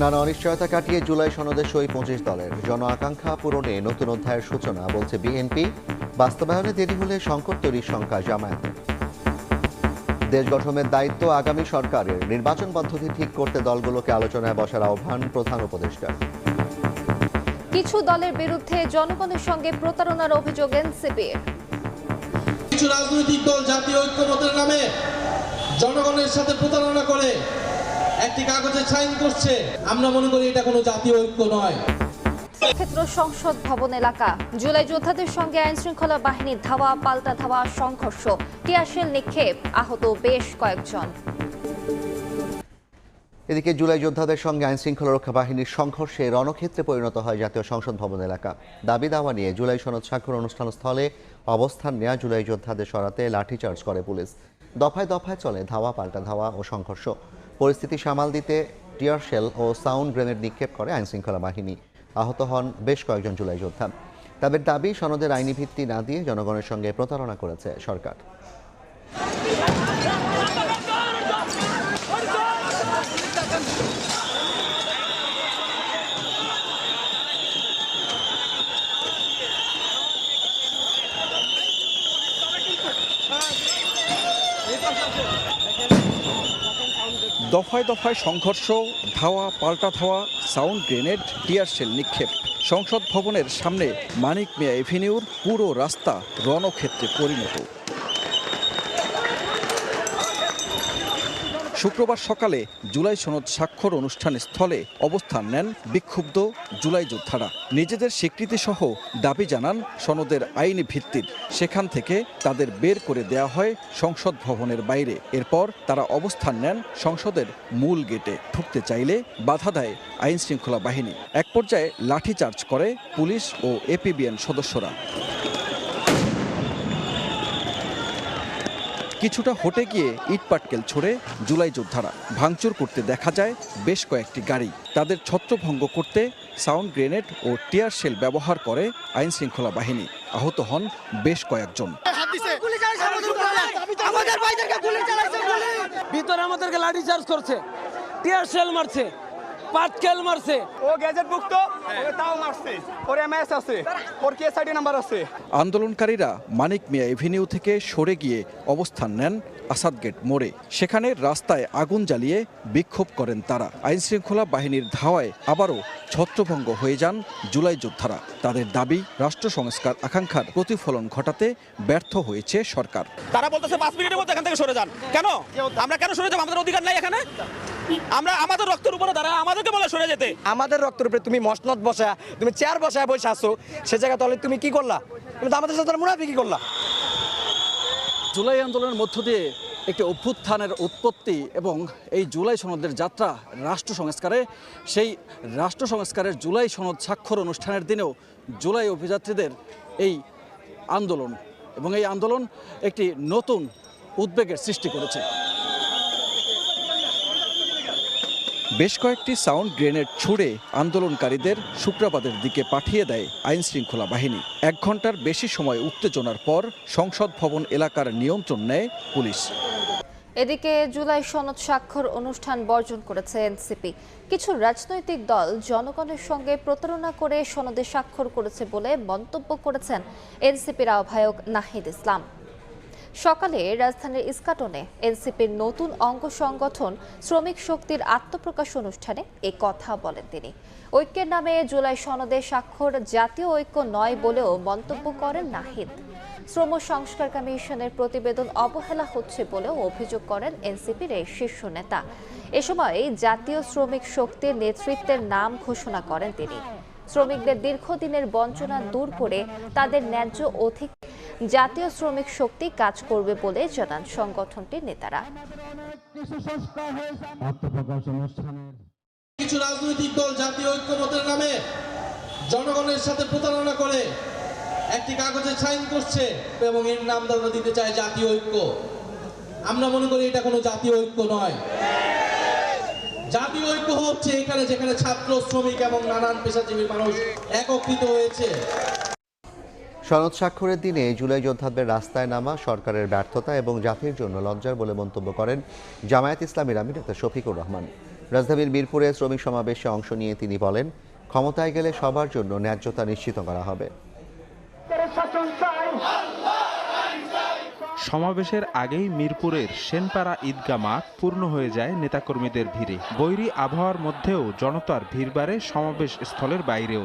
নানা অনিশ্চয়তা কাটিয়ে জুলাই সনদে সই পঁচিশ দলের। জন আকাঙ্ক্ষা পূরণে নতুন অধ্যায়ের সূচনা বলছে বিএনপি। বাস্তবায়নে দেরি হলে সংকট তৈরির শঙ্কা জামায়াতের দেশ গঠনের দায়িত্ব আগামী সরকারের। নির্বাচন পদ্ধতি ঠিক করতে দলগুলোকে আলোচনায় বসার আহ্বান প্রধান উপদেষ্টার কিছু দলের বিরুদ্ধে জনগণের সঙ্গে প্রতারণার অভিযোগ এনসিপির। কিছু রাজনৈতিক দল জাতীয় ঐক্যমতের নামে জনগণের সাথে প্রতারণা করে। একটি কাগজে সাইন করছে। আমরা মনে করি এটা কোনো জাতীয় ঐক্য নয়। ক্ষেত্র সংসদ ভবন এলাকা। জুলাই যোদ্ধাদের সঙ্গে আইন শৃঙ্খলা বাহিনীর ধাওয়া পাল্টা ধাওয়া সংঘর্ষ। টিয়াশেল নিক্ষেপ আহত বেশ কয়েকজন। এদিকে জুলাই যোদ্ধাদের সঙ্গে আইন শৃঙ্খলা রক্ষা বাহিনীর সংঘর্ষে রণক্ষেত্রে পরিণত হয় জাতীয় সংসদ ভবন এলাকা। দাবি দাওয়া নিয়ে জুলাই সনদ স্বাক্ষর অনুষ্ঠান স্থলে অবস্থান নেওয়া জুলাই যোদ্ধাদের সরাতে লাঠিচার্জ করে পুলিশ। দফায় দফায় চলে ধাওয়া পাল্টা ধাওয়া ও সংঘর্ষ। পরিস্থিতি সামাল দিতে টিয়ারশেল ও সাউন্ড গ্রেনেড নিক্ষেপ করে আইন শৃঙ্খলা বাহিনী। আহত হন বেশ কয়েকজন জুলাই যোদ্ধা। তাদের দাবি, সনদের আইনি ভিত্তি না দিয়ে জনগণের সঙ্গে প্রতারণা করেছে সরকার। দফায় দফায় সংঘর্ষ, ধাওয়া, পাল্টা ধাওয়া, সাউন্ড গ্রেনেড, টিয়ার শেল নিক্ষেপ। সংসদ ভবনের সামনে মানিক মিয়া এভিনিউর পুরো রাস্তা রণক্ষেত্রে পরিণত। শুক্রবার সকালে জুলাই সনদ স্বাক্ষর অনুষ্ঠান স্থলে অবস্থান নেন বিক্ষুব্ধ জুলাই যোদ্ধারা। নিজেদের স্বীকৃতি সহ দাবি জানান সনদের আইনি ভিত্তির। সেখান থেকে তাদের বের করে দেয়া হয় সংসদ ভবনের বাইরে। এরপর তারা অবস্থান নেন সংসদের মূল গেটে। ঢুকতে চাইলে বাধা দেয় আইন শৃঙ্খলা বাহিনী। এক পর্যায়ে লাঠিচার্জ করে পুলিশ ও এপিবিএন সদস্যরা। কিছুটা হটে গিয়ে ইটপাটকেল ছড়ে জুলাই যোদ্ধারা ভাঙচুর করতে দেখা যায় বেশ কয়েকটি গাড়ি। তাদের ছত্রভঙ্গ করতে সাউন্ড গ্রেনেড ও টিয়ার শেল ব্যবহার করে আইন শৃঙ্খলা বাহিনী। আহত হন বেশ কয়েকজন। ভিতরে আমাদেরকে লাঠি চার্জ করছে টিয়ার শেল মারছে পাটকেল মারছে। ও গ্যাজেট ভুক্ত আন্দোলনকারীরা মানিক মিয়া এভিনিউ থেকে সরে গিয়ে অবস্থান নেন আসাদ গেট মোড়ে। সেখানে রাস্তায় আগুন জ্বালিয়ে বিক্ষোভ করেন তারা। আইন শৃঙ্খলা বাহিনীর ধাওয়ায় আবারও ছত্রভঙ্গ হয়ে যান জুলাই যোদ্ধারা। তাদের দাবি রাষ্ট্র সংস্কার আকাঙ্ক্ষার প্রতিফলন ঘটাতে ব্যর্থ হয়েছে সরকার। তারা বলতেছে পাঁচ মিনিটের মধ্যে এখান থেকে সরে যান। কেন? আমরা কেন সরে যাব? আমাদের অধিকার নাই এখানে? আমরা আমাদের রক্তের উপরে দাঁড়ায় আমাদেরকে বলে সরে যেতে। আমাদের রক্তের উপরে তুমি মসনদ বসা তুমি চেয়ার বসায় বসে আসো সে জায়গা তাহলে তুমি কি করলা? তুমি তো আমাদের সাথে মুনাফি কি করলা। জুলাই আন্দোলনের মধ্য দিয়ে একটি অভ্যুত্থানের উৎপত্তি এবং এই জুলাই সনদের যাত্রা রাষ্ট্র সংস্কারে সেই রাষ্ট্র সংস্কারের জুলাই সনদ স্বাক্ষর অনুষ্ঠানের দিনেও জুলাই অভিযাত্রীদের এই আন্দোলন এবং এই আন্দোলন একটি নতুন উদ্বেগের সৃষ্টি করেছে। বেশ কয়েকটি সাউন্ড গ্রেনেড ছুড়ে আন্দোলনকারীদের শুক্রাবাদের দিকে পাঠিয়ে দেয় আইন শৃঙ্খলা বাহিনী। এক ঘণ্টার বেশি সময় উত্তেজনার পর সংসদ ভবন এলাকার নিয়ন্ত্রণ নেয় পুলিশ। এদিকে জুলাই সনদ স্বাক্ষর অনুষ্ঠান বর্জন করেছে এনসিপি। কিছু রাজনৈতিক দল জনগণের সঙ্গে প্রতারণা করে সনদে স্বাক্ষর করেছে বলে মন্তব্য করেছেন এনসিপির আহ্বায়ক নাহিদ ইসলাম। সকালে রাজধানীর ইস্কাটনে এনসিপির নতুন অঙ্গ সংগঠন শ্রমিক শক্তির আত্মপ্রকাশ অনুষ্ঠানে এ কথা বলেন তিনি। ঐক্যের নামে জুলাই সনদে স্বাক্ষর জাতীয় ঐক্য নয় বলেও মন্তব্য করেন নাহিদ। শ্রম সংস্কার কমিশনের প্রতিবেদন অবহেলা হচ্ছে বলেও অভিযোগ করেন এনসিপির এই শীর্ষ নেতা। এ সময় জাতীয় শ্রমিক শক্তির নেতৃত্বের নাম ঘোষণা করেন তিনি। শ্রমিকদের দীর্ঘদিনের বঞ্চনা দূর করে তাদের ন্যায্য অধিক জাতীয় শ্রমিক শক্তি কাজ করবে বলে জানান সংগঠনটির নেতারা। কিছু রাজনৈতিক দল জাতীয় ঐক্যমতের নামে জনগণের সাথে প্রতারণা করে একটি কাগজে সাইন করছে এবং এর নাম দিতে চায় জাতীয় ঐক্য। আমরা মনে করি এটা কোনো জাতীয় ঐক্য নয়। জাতীয় ঐক্য হচ্ছে এখানে যেখানে ছাত্র শ্রমিক এবং নানান পেশাজীবী মানুষ একত্রিত হয়েছে। সনদ স্বাক্ষরের দিনে জুলাই যোদ্ধাদের রাস্তায় নামা সরকারের ব্যর্থতা এবং জাতির জন্য লজ্জার বলে মন্তব্য করেন জামায়াত ইসলামীর আমির ডক্টর শফিকুর রহমান। রাজধানীর মিরপুরে শ্রমিক সমাবেশে অংশ নিয়ে তিনি বলেন ক্ষমতায় গেলে সবার জন্য ন্যায্যতা নিশ্চিত করা হবে। সমাবেশের আগেই মিরপুরের সেনপাড়া ঈদগা মাঠ পূর্ণ হয়ে যায় নেতাকর্মীদের ভিড়ে। বৈরী আবহাওয়ার মধ্যেও জনতার ভিড় বাড়ে সমাবেশ স্থলের বাইরেও।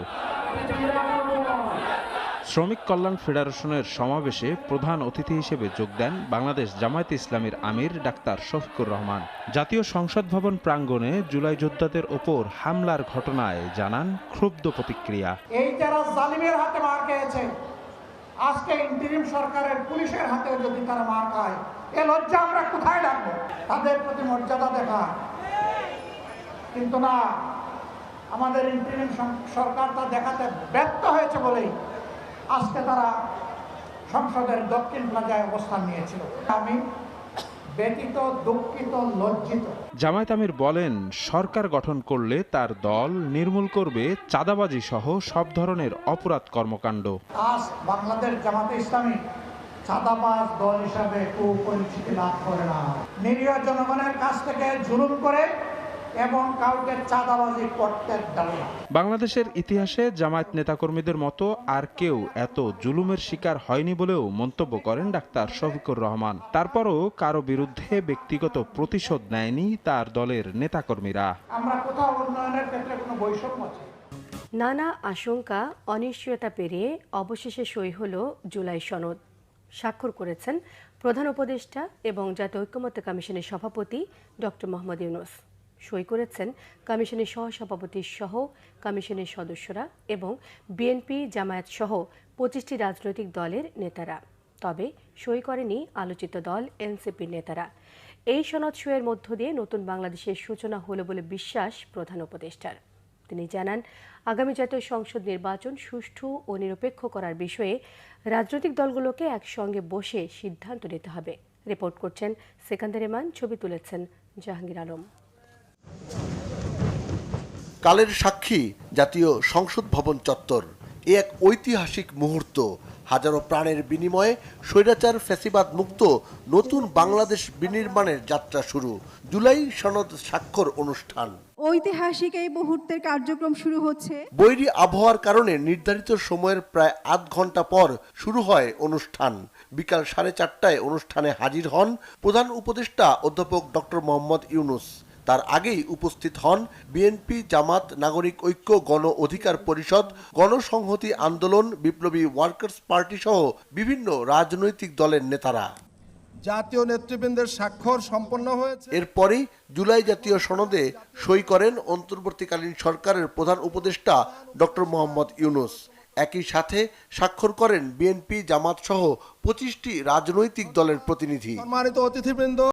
শ্রমিক কল্যাণ ফেডারেশনের সমাবেশে প্রধান অতিথি হিসেবে যোগ দেন বাংলাদেশ জামায়াতে ইসলামের আমির ডাক্তার শফিকুর রহমান। জাতীয় সংসদ ভবন প্রাঙ্গণে জুলাই যোদ্ধাদের ওপর হামলার ঘটনায় জানান ক্ষুব্ধ প্রতিক্রিয়া। এই জালিমের হাতে মার খেয়েছে। আজকে ইন্টারিম সরকারের পুলিশের হাতে যদি তারা মার খায়, এ লজ্জা আমরা কোথায় রাখব? তাদের প্রতি মর্যাদা দেখা। কিন্তু না, আমাদের ইন্টারিম সরকার তা দেখাতে ব্যর্থ হয়েছে বলেই আজকে তারা সংসদের দক্ষিণ প্লাজায় অবস্থান নিয়েছিল। আমি ব্যতীত দুঃখিত লজ্জিত। জামায়াত আমির বলেন সরকার গঠন করলে তার দল নির্মূল করবে চাঁদাবাজি সহ সব ধরনের অপরাধ কর্মকাণ্ড। আজ বাংলাদেশ জামাতে ইসলামী চাঁদাবাজ দল হিসাবে কুপরিচিতি লাভ করে না। নিরীহ জনগণের কাছ থেকে জুলুম করে এবং কাউকে চাঁদাবাজি করতে দেয় না। বাংলাদেশের ইতিহাসে জামায়াত নেতাকর্মীদের মতো আর কেউ এত জুলুমের শিকার হয়নি বলেও মন্তব্য করেন ডাক্তার শফিকুর রহমান। তারপরও কারও বিরুদ্ধে ব্যক্তিগত প্রতিশোধ নেয়নি তার দলের নেতাকর্মীরা। আমরা কোথাও উন্নয়নের ক্ষেত্রে কোনো বৈষম্য আছে? নানা আশঙ্কা অনিশ্চয়তা পেরিয়ে অবশেষে সই হল জুলাই সনদ। স্বাক্ষর করেছেন প্রধান উপদেষ্টা এবং জাতীয় ঐক্যমত্য কমিশনের সভাপতি ডক্টর মোহাম্মদ ইউনুস। সই করেছেন কমিশনের সহসভাপতি সহ কমিশনের সদস্যরা এবং বিএনপি জামায়াত সহ পঁচিশটি রাজনৈতিক দলের নেতারা। তবে সই করেনি আলোচিত দল এনসিপির নেতারা। এই সনদ সইয়ের মধ্য দিয়ে নতুন বাংলাদেশের সূচনা হলো বলে বিশ্বাস প্রধান উপদেষ্টার। তিনি জানান, আগামী জাতীয় সংসদ নির্বাচন সুষ্ঠু ও নিরপেক্ষ করার বিষয়ে রাজনৈতিক দলগুলোকে একসঙ্গে বসে সিদ্ধান্ত নিতে হবে। রিপোর্ট করছেন সেকান্দার ইমান ছবি তুলেছেন জাহাঙ্গীর আলম। কালের সাক্ষী জাতীয় সংসদ ভবন চত্বর। এ এক ঐতিহাসিক মুহূর্ত। হাজারো প্রাণের বিনিময়ে স্বৈরাচার ফ্যাসিবাদ মুক্ত নতুন বাংলাদেশ বিনির্মাণের যাত্রা শুরু। জুলাই সনদ স্বাক্ষর অনুষ্ঠান। ঐতিহাসিক এই মুহূর্তের কার্যক্রম শুরু হচ্ছে। বৈরী আবহাওয়ার কারণে নির্ধারিত সময়ের প্রায় আধ ঘণ্টা পর শুরু হয় অনুষ্ঠান। বিকাল সাড়ে চারটায় অনুষ্ঠানে হাজির হন প্রধান উপদেষ্টা অধ্যাপক ডক্টর মোহাম্মদ ইউনুস। তার আগেই উপস্থিত হন বিএনপি জামাত নাগরিক ঐক্য গণ অধিকার পরিষদ গণসংহতি আন্দোলন বিপ্লবী ওয়ার্কার্স পার্টি সহ বিভিন্ন রাজনৈতিক দলের নেতারা। জাতীয় নেতৃবৃন্দের স্বাক্ষর সম্পন্ন হয়েছে। এরপরেই জুলাই জাতীয় সনদে সই করেন অন্তর্বর্তীকালীন সরকারের প্রধান উপদেষ্টা ডক্টর মোহাম্মদ ইউনুস। একই সাথে স্বাক্ষর করেন বিএনপি জামাত সহ পঁচিশটি রাজনৈতিক দলের প্রতিনিধি। সম্মানিত অতিথিবৃন্দ